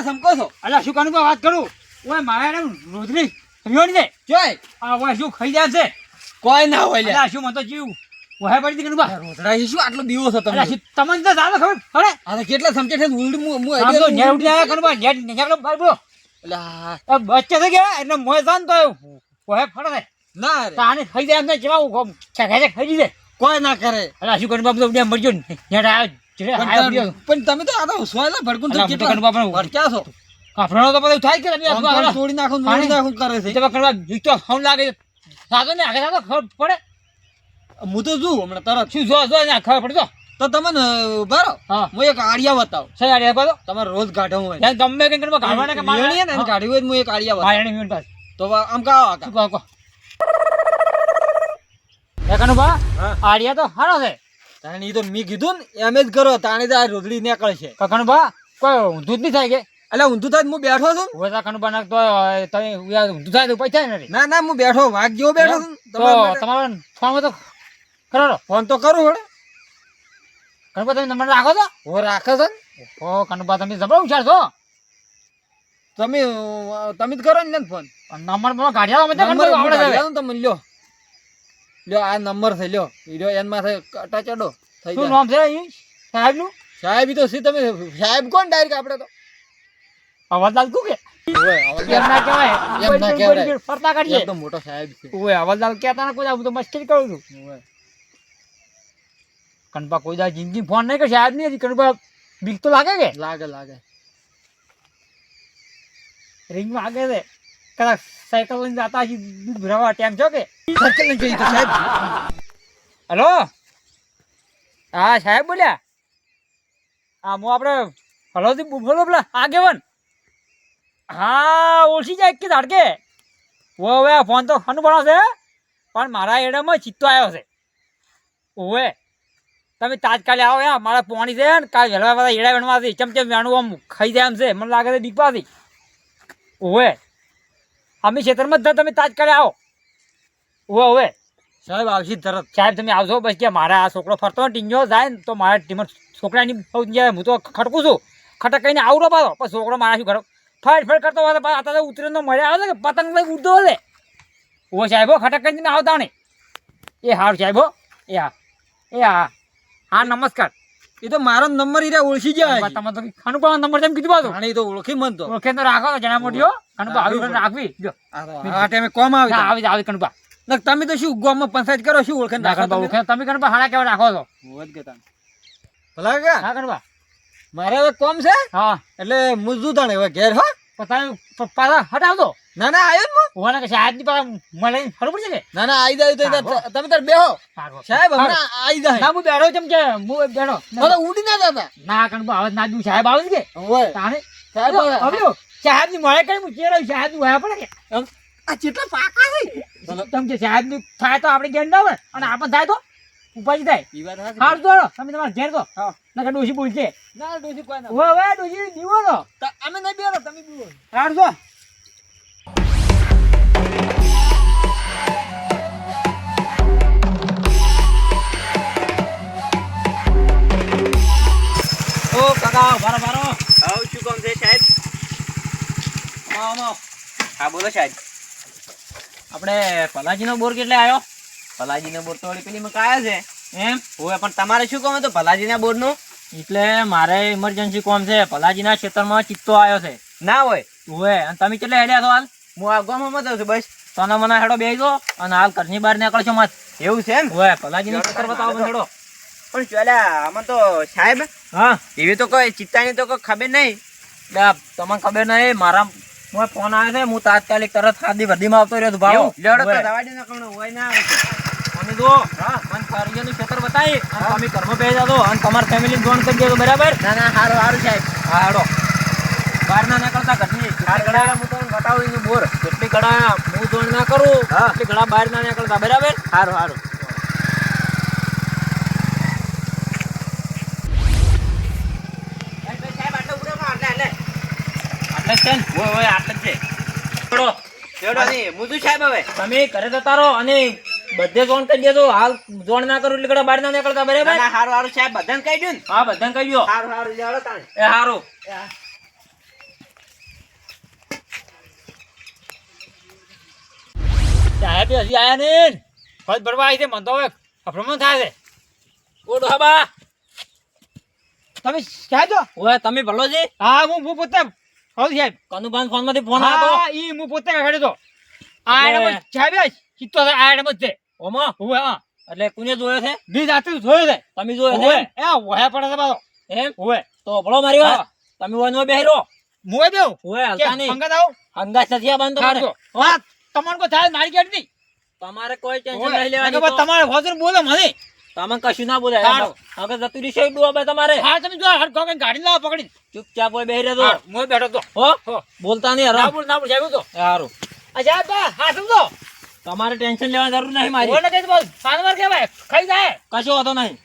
આટલા સમકો છો. અલ્યા શું કાનુ વાત કરું? ઓય મારા રોજની સમજો ને. જોય આ ઓય શું ખાઈ જાય છે? કોઈ ના હોય અલ્યા શું મતો જીવ ઓહે પડી હતી બા. છે શું આટલો દીવો છો તમે તમને? તો જાવે ખબર અરે આ તો કેટલા સમજે છે ઉલડ મુ મુ આ તો નેર ઉઠી આવ્યા કાનુ બા. નેર નેર બાર બોલો. અલા. આ બચ્ચે થઈ ગયા એટલે મોય જાન તો ઓહે ફરે. ના રે. તાને ખાઈ જાય એમને જેવા હું ખેખે ખાઈ દીધે કોઈ ના કરે. અલ્યા શું કાનુ બા બધું ઉડ્યા મરજો ને. નેર આવ્યો પણ તમે- તો આ તો સોયલા ભડકું તો તો કેટલા ભડક્યા છો? કાફરાનો તો બધું થાય કે તોડી નાખો તોડી નાખો કરે છે. તમે કરવા તો ખાવું લાગે છે. સાદો ને આગળ સાદો ખબર પડે. હું તો જોઉં હમણાં તરત. શું જો જો ને ખબર પડે તો તો તમે ને બરો હા. હું એક આડિયા બતાવ. સહી આડિયા કહો તમારે રોજ ગાઢો હોય. ગમે કે કરવા કાઢવાના કે મારણી ને? એને હોય હું એક આડિયા બતાવ. તો આમ શું કહો કહો? એકાનું બા? આડિયા તો સારો છે. તાણે ઈ તો મેં કીધું ને એમ જ કરો તાણે તો આ રોદડી નીકળે છે કાકાનું બા કોઈ ઊંધું જ નહીં થાય કે? એટલે ઊંધું થાય હું બેઠો છું. કાકાનું બા નાખતો તમે ઊંધું થાય તો પૈસા નથી ના ના હું બેઠો વાઘ જેવો બેઠો છું તો તમારો ફોન તો ખરો ફોન તો કરું હવે કણબા તમે નંબર રાખો છો હો રાખો છો ઓ કણબા તમે જબરો ઉછાર છો. તમે તમે જ કરો ને ફોન. નંબરમાં કાઢ્યા અમે તો નંબર આવડે તમે લ્યો. લ્યો આ નંબર છે લ્યો. ઈ રહ્યો એનમાં કટા ચડો. થઈ શું નામ છે અહીં? સાહેબનું સાહેબ તો સી તમે સાહેબ કોણ ડાયરેક્ટ આપણે તો? અવાજ લાગતું કે? મોટો સાહેબ છે. અવાજ લાગ કહેતા ને કોઈ હું તો મસ્તી કરું છું. કનપા કોઈ દાડો જિંદગી ફોન નહીં કરશે. આજ નહીં કનપા બીક તો લાગે કે? લાગે લાગે. રિંગમાં આગે છે. કદાચ સાયકલ લઈને જતા હજી ભરાવા ટાઈમ છો કે. સાયકલ ને જઈ તો સાહેબ. હલો? હા સાહેબ બોલ્યા? હા હું આપણે હલોથી બોલો પેલા આગેવન. હા ઓળખી જાય કે ધાડકે? ઓ હવે આ ફોન તો ખાનું ભણાવશે છે પણ મારા એડામાં ચિત્તો આવ્યો છે. ઓવે તમે તાજકાલે આવો યા મારા પોણી છે ને કાલ વહેલા બધા એડા વેણવાથી ચમચમ વેણું આમ ખાઈ જાય એમ છે મને લાગે છે દીપાથી ઓવે અમે ખેતરમાં જ તમે તમે કરે આવો. ઓ હવે સાહેબ આવશે તરત. સાહેબ તમે આવશો બસ કે મારા આ છોકરો ફરતો ટીંગ્યો જાય ને તો મારા ટીમ છોકરાની જાય હું તો ખટકું છું. ખટક કહીને આવડો પાછો પણ છોકરો મારા શું ખડો ફાઈટ ફાઈટ કરતો હોય તો પાછો અત્યારે ઉતરીને મળ્યા આવે કે પતંગ લઈ ઉડતો હશે? ઓ સાહેબો ખટક કહીને તમે આવતા નહીં એ હાર સાહેબો એ હા. એ હા હા નમસ્કાર. એ તો મારો નંબર ઈરા ઓળખી જાય. તમે તો ખાનું નંબર તેમ કીધું પાછું આને તો ઓળખી મન તો. ઓળખે તો રાખો જણા મોટીઓ ખાનું પણ આવી રાખવી. જો. આ ટાઈમે કોમ આવે આવી આવી ના તમે તો શું ગામમાં પંચાયત કરો શું ઓળખે ના ઓળખે. તમે કણપા હાડા કેવા રાખો છો? ભલા કે? હા કણપા મારે હવે કોમ છે? હા. એટલે હું જુ તાણે હવે ઘેર હો. પોતાનું પાછા હટાવતો ના ના આયો ને હું. ઓને કે સાહેબની પાસે મળે ખબર પડશે કે? ના ના આઈ જાય તો તમે તાર બેહો. સાહેબ હમણાં આઈ જાય ના હું બેઠો ચમ કે હું બેઠો. મને ઉડી ના જતા. ના કણ આવે ના દુ સાહેબ આવે કે? ઓય તાણે. સાહેબ હવે સાહેબની મળે કઈ હું ચેડો સાહેબનું પડે કે? આ કેટલા પાકા છે. તમ કે સાહેબનું થાય તો આપણે ઘેર ના હોય અને આપણને થાય તો ઉપાજી થાય. હાર દોડો તમે તમારે ઘેર તો. હા. નકર ડોશી બોલશે ના ડોસી કોઈ ના હવે ડોશી દીવો તો. દો ઓ કાકા બારો બારો આવ શું કામ છે સાહેબ? આવો હા બોલો સાહેબ. આપણે પલાજીનો બોર કેટલે આવ્યો પલાજીનો બોર તો વળી પેલી માં કાયા છે. એમ? હોય પણ તમારે શું કામ હતું? પલાજીના બોરનું એટલે મારે ઇમરજન્સી કોમ છે. પલાજીના ક્ષેત્રમાં ચિત્તો આવ્યો છે. ના હોય. હોય અને તમે કેટલે હેડ્યા છો હાલ? હું આ ગામમાં જાઉં છું બસ. તને મને હેડો બેસી અને હાલ ઘરની બહાર નીકળશો મત એવું છે એમ? પલાજી પલાજીનું ચક્કર બતાવો મને હેડો. પણ ચાલ્યા આમાં તો સાહેબ હા? એવી તો કોઈ ચિત્તાની તો કોઈ ખબર નહીં. તમને ખબર નહીં મારા હું ફોન આવ્યો છે હું તાત્કાલિક તરત ખાદી વર્દીમાં આવતો રહ્યો ભાવ. લેડો તો દવા દે ને કમણો હોય ના તમે જુઓ હા મને કારીગરનું ક્ષેત્ર બતાવી અને તમે ઘરમાં બેસી જાજો અને તમારા ફેમિલી જોઈન કરી દેજો બરાબર? ના ના સારું સારું સાહેબ. હા હેડો. બહાર ના નીકળતા ઘરની ચાર ગળા હું તમને બતાવું એનું બોર કેટલી ઘડા હું જોડ ના કરું એટલી ઘડા બહાર ના નીકળતા. બરાબર? સારું સારું તમે ઘરે જતા રહો અને બધે જોઈન કરી દેજો. હાલ જોઈન ના કરું એટલે બહાર ના નીકળતા. બરાબર? સારું સારું સાહેબ બધાને કહી દઉં હા બધાને કહી દો સારું સારું લેવડો તાણે. એ હારું તે હજી આયા નહીં. ફરજ ભરવા આવી છે મને તો હવે અભ્રમણ થાય છે. ઓ ડોહાબા તમે ક્યાં છો? ઓય તમે ભલો છે? હા હું હું પોતે હવ સાહેબ. કનુભાઈ ફોનમાંથી ફોન આવ્યો હા ઈ હું પોતે કાઢ્યો તો આ એટલે- એડમ સાહેબ ચિત્તો આ એડમ જ છે. ઓમો? ઓવે હા. એટલે કોને જોયો છે? બી જાતે જોયો છે. તમે જોયો છે? એ વહ્યા પડે છે પાછો. એમ? ઓય તો ભલો મારી વાત. તમે ઓય નો બેહરો મોય દેવ? ઓય હલતા નહીં. પંગત આવો? હંગાસ નથી આ બંધ કરો સાચો તમારે કોઈ થાય મારી ગેટ નહીં. તમારે કોઈ ટેન્શન નહીં લેવાની. તમારે હોજર બોલો મને. તમે કશું ના બોલે. હવે જતું રહેશે ડોહાબા તમારે. હા તમે જો હટ કોકે ગાડી લાવો પકડી ચૂપચાપ હોય બેહી રહેતો હા મોય બેઠો તો હો. બોલતા નહીં ના હરામ. બોલ ના બોલ જાવ તો. આ સાહેબ બા હા સમજો તમારે ટેન્શન લેવાની જરૂર નહીં મારી. ઓને કઈ બોલ સાનવાર કહેવાય. ખાઈ જાય. કશો હતો નહીં.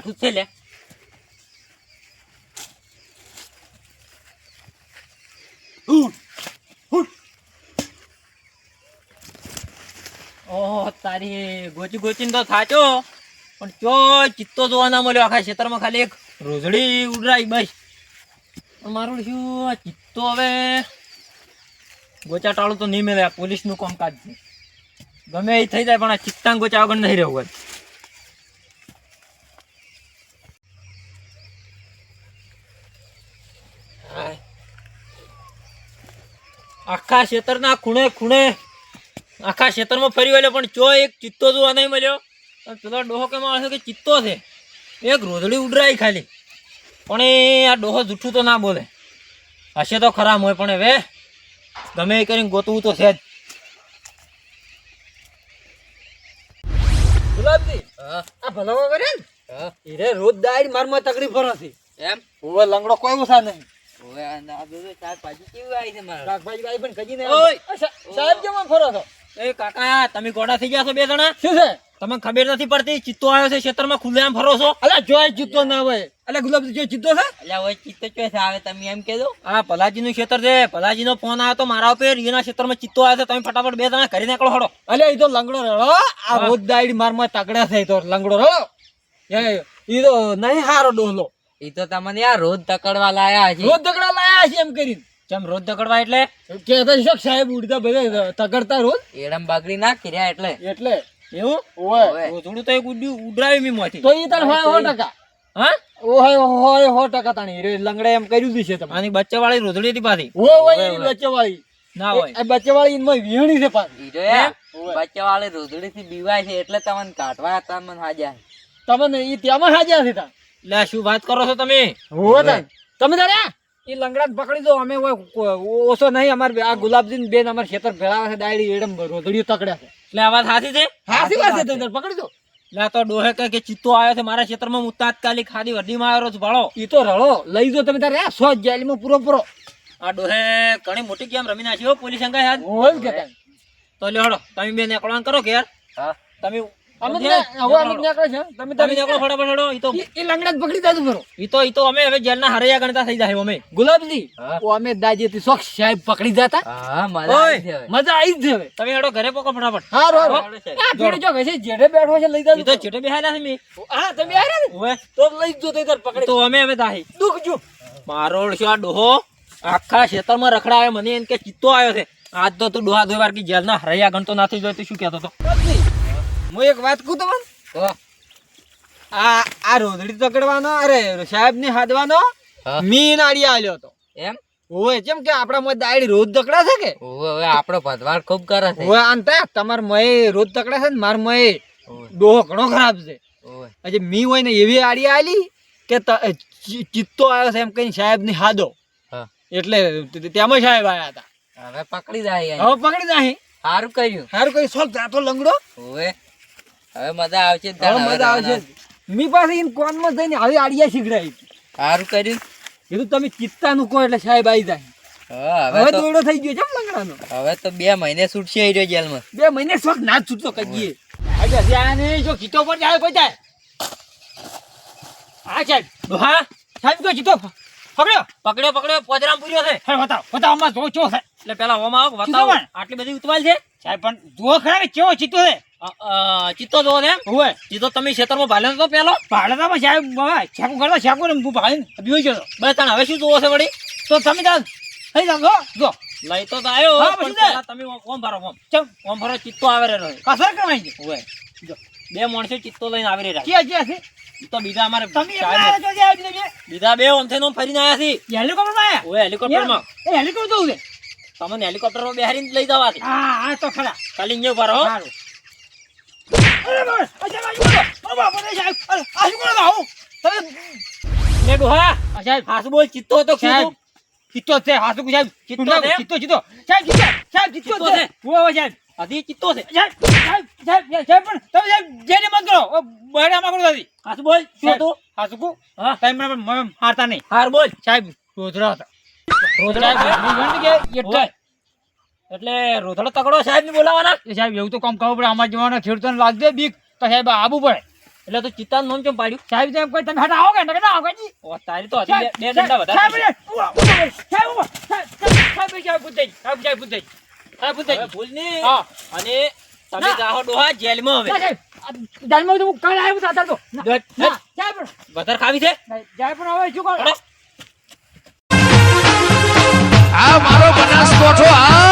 બેઠું છે લે. ઓહો, તારી ગોચી ગોચીને તો થાચો. પણ ચો ચિત્તો જોવા ના મળ્યો આખા ક્ષેત્રમાં ખાલી એક રોજડી ઉડરાઈ બસ. મારું શું ચિત્તો હવે? ગોચા ટાળું તો નહીં પોલીસ પોલીસનું કામકાજ છે. ગમે એ થઈ જાય, પણ આ ચિત્તાંગ ગોચા વગર નહીં રહેવું હોય. આખા ક્ષેત્રના ખૂણે ખૂણે આખા ક્ષેત્રમાં ફરી વળ્યો પણ ચો એક ચિત્તો જોવા નહીં મળ્યો. અને પેલો ડોહો કે માણસો કે ચિત્તો છે? એક રોધડી ઉડરાઈ ખાલી. પણ એ આ ડોહો જૂઠું તો ના બોલે. હશે તો ખરાબ હોય પણ હવે ગમે એ કરીને ગોતવું તો છે જ. ગુલાબજી આ ભલામાં કરે ને? હીરે રોજ દાડી મારમાં તકલીફ નથી એમ? હું લંગડો કોઈ ઓછા નહીં. હવે આ બધું શાકભાજી કેવું આવી છે મારા? શાકભાજી ભાઈ પણ કજી નહીં ઓય! સાહેબ કેમ ફરો છો? એ કાકા તમે ગોડા થઈ ગયા છો બે જણા? શું છે? તમને ખબર નથી પડતી ચિત્તો આવ્યો છે ખુલ્લેઆમ ફરો છો? અલા જોય જીતો ના હોય. અલા ગુલાબજી જો જીતો છે? અલ્યા ઓય ચિત્તો ચોઈસ આવે તમે એમ કહેજો. આ ભલાજીનું ક્ષેત્ર છે. ભલાજીનો ફોન આવ્યો તો મારા ઉપર એના ક્ષેત્રમાં ચિત્તો આવ્યો છે. તમે ફટાફટ બે જણા ઘરે નીકળો હડો અલે એ તો લંગડો રડો આ રોજ દાઈડ મારમાં તગડા થઈ તો લંગડો રડો એ તો નહીં હારો ડોલો એ તો તમને આ રોજ તકડવા લાયા રોજ તકડા લાયા છે એમ કરીને. કેમ રોજ તકડવા એટલે? કે તો શક સાહેબ ઉડતા બધા તકડતા રોજ. એડમ બાગડી ના કર્યા એટલે. એટલે? એવું? ઓય. થોડું તો એક ઉડ્યું ઉડરાવી મી મોથી. તો ઈ તાર હોય હો ટકા. હા? ઓય હોય હો ટકા તાણી. રે લંગડે એમ કર્યું દીશે તમે આની બચ્ચા વાળી રોધડી હતી પાછી. ઓ ઓય બચ્ચા વાળી ના હોય. આ બચ્ચા વાળી ઇનમાં વિહણી છે પાછી? બચ્ચા વાળી રોધડી થી બીવાય છે એટલે તમને કાઢવા તમને હાજા તમને ઈ ત્યાંમાં હાજર છે તા લે શું વાત કરો છો તમે? હો તમે તારે? એ લંગડા પકડી દો અમે ઓછો નહીં અમાર આ ગુલાબજી બેન અમાર ખેતર ભેળાવે છે ડાયડી એડમ રોધડીઓ તકડ્યા છે. એટલે આ વાત સાચી છે? સાચી વાત છે તમે પકડી દો. લે તો ડોહે કહે કે ચિત્તો આવ્યો છે મારા ક્ષેત્રમાં હું તાત્કાલિક ખાલી વર્દીમાં આવ્યો છું ભાળો. ઈ તો રળો લઈ દો તમે તારે આ સો જેલમાં પૂરો પૂરો. આ ડોહે ઘણી મોટી ગેમ રમી નાખી હો પોલીસ અંગાઈ હાથ તો લ્યો હડો તમે બે નીકળવાનું કરો કે યાર હા. તમે અમે હવે અમે નીકળે છે? તમે તમે નીકળો ફટાફટ હેડો. ઈ તો એ- એ લંગડા પકડી દાદુ કરો ઈ તો ઈ તો અમે હવે જેલના હરૈયા ગણતા થઈ જાય અમે. ગુલાબજી હા. ઓ અમે શોખ સાહેબ પકડી જતા. હા મજા આવી મજા આવી જ હવે. તમે હેડો ઘરે પોકો ફટાફટ. હા રો આ ભીડ જો હશે જેડે બેઠો છે લઈ ઈ તો દાદુ ચેટે છે મી. હા તમે આવ્યા ને ઓવે તો લઈ જો તે પકડી. તો અમે હવે દાહી. દુખ જો. મારો ઓળખ્યો ડોહો આખા ખેતરમાં રખડાવે મને એમ કે ચિત્તો આવ્યો છે. આજ તો તું ડોહા દોઈ વાર કે જેલના હરૈયા ગણતો નથી જોયો શું કહેતો હતો? હું એક વાત કહું તમને? આ આ રોદડી પકડવાનો અરે સાહેબ ને હાદવાનો. મી નાડી આલ્યો હતો. એમ? ઓય કેમ કે આપડા મોય દાડી રોજ દકડા છે કે? ઓય આપણો ભદવાડ ખૂબ કરે છે. ઓય આંતા તમાર મોય રોજ દકડા છે ને માર મોય ડોહો ઘણો ખરાબ છે. ઓય આજે મી હોય ને એવી આડી આલી કે ચિત્તો આવ્યો છે એમ કઈ સાહેબની હાદો એટલે તેમાં સાહેબ આયા હતા. હવે પકડી જાય હવે પકડી જાય. સારું કર્યું. સારું કઈ સોલ જાતો લંગડો. ઓવે. હવે મજા આવશે હવે મજા આવશે મી પાસે ઈન કોનમાં જઈને આવી આડિયા શીખડાઈ સારું કર્યું. કીધું તમે ચિત્તાનું કહો એટલે સાહેબ આવી જાય. હવે હવે તો દોડો થઈ ગયો છે લંગડાનો. હવે તો બે મહિને છૂટશે એ રહ્યો જેલમાં. બે મહિને શોખ ના છૂટતો કહીએ આજે ધ્યાને જો ચિત્તો પર જાય કોઈ જાય? હા સાહેબ. હા? સાહેબ તો ચિત્તો પકડ્યો? પકડ્યો પકડ્યો પોદરામ પૂર્યો છે. હા બતાવો બતાવો અમાર જો છો છે? એટલે પેલા ઓમાં આવો બતાવો આટલી બધી ઉતવાલ છે? સાહેબ પણ જુઓ ખરા કેવો ચિત્તો છે? ચિત્તો જોવો છે એમ? ચિત્તો તમે ખેતરમાં ભાલે તો પેલો? ભાડતામાં સાહેબ બાબા છાકું કરતા છાકું ને હું ભાઈ બીજો ગયો બસ તને હવે શું જોવો છે વળી? તો તમે તાર થઈ જાવ જો જો લઈ તો આવ્યો તમે ઓમ- ભરો ઓમ. ચમ. ઓમ ભરો ચિત્તો આવે છે. કસર કરવાની છે? હોય જો. બે માણસો ચિત્તો લઈને આવી રહ્યા ક્યાં ક્યાં છે? તો બીજા અમારે આવ્યા બીજા બે ઓમથે નો ફરીને આવ્યા છે. હેલિકોપ્ટરમાં ઓએ હેલિકોપ્ટરમાં. હેલિકોપ્ટર જવું છે? તમને હેલિકોપ્ટરમાં બેહારીને લઈ જવા છે હા હા તો ખરા. ખાલી અહીંયા ઊભા રહો. સારું. અરે આ સાહેબ આજુ બોલો. બાપા રે સાહેબ. અરે આજુ બોલો તો આવું તમે ને ડોહા આ સાહેબ હાસુ બોલ ચિત્તો હતો સાહેબ ચિત્તો છે હાસુ સાહેબ. ચિત્તો ચિત્તો છે? ચિત્તો ચિત્તો. સાહેબ ચિત્તો સાહેબ ચિત્તો ચિત્તો છે. છે? ઓ ઓ સાહેબ. હજી ચિત્તો છે? સાહેબ સાહેબ સાહેબ સાહેબ પણ તમે સાહેબ જેને મત કરો ઓ બહેરા માં કરો દાદી. હાસુ બોલ શું હતું? હાસુ કુ? હા. તમે મને મને મારતા નહીં. હાર બોલ. સાહેબ રોજડા હતા. એટલે રોધડો તગડો સાહેબ ને બોલાવાના? એ સાહેબ એવું તો કામ કરવું પડે. અમારા જવાના ખેડૂતોને લાગજે બીક. તો સાહેબ આબુ પડે. એટલે તો ચિત્તા નોમ કેમ પાડ્યું? સાહેબ તેમ કોઈ તમે હટા આવો કે? ના આવો કે ઓ, તારી તો બે- ડંડા વધારે. સાહેબ સાહેબ, સાહેબ, સાહેબ, બુદ્ધઈ સાહેબ, સાહેબ, બુદ્ધઈ સાહેબ, બુદ્ધઈ ભૂલ. હા. અને તમે જાહો ડોહા જેલમાં હવે. જેલમાં તો હું કાલ આવ્યો તો. ના, ના, વધારે ખાવી છે? જાય પણ હવે શું કરું? આ મારો બનાસકોઠો આ